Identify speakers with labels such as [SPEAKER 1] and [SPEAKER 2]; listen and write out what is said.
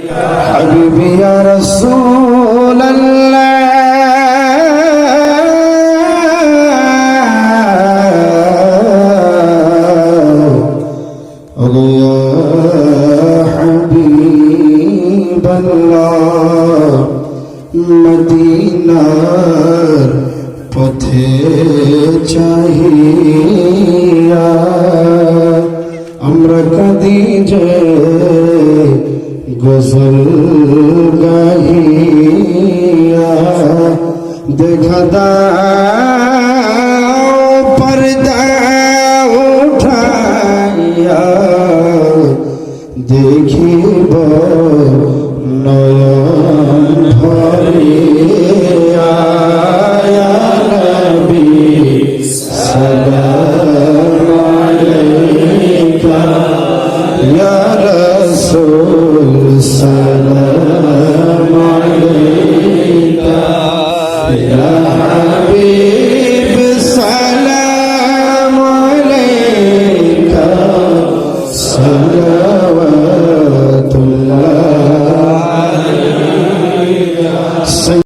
[SPEAKER 1] حبيبي يا رسول الله يا حبيب الله মদিনার পথে চাহিয়া যে গজল গাহিয়া দেখা দাও পর্দা উঠাইয়া দেখিব নয়ন ভরিয়া। নবী সালাম। রাসূল সালাম আলাইকা ইয়া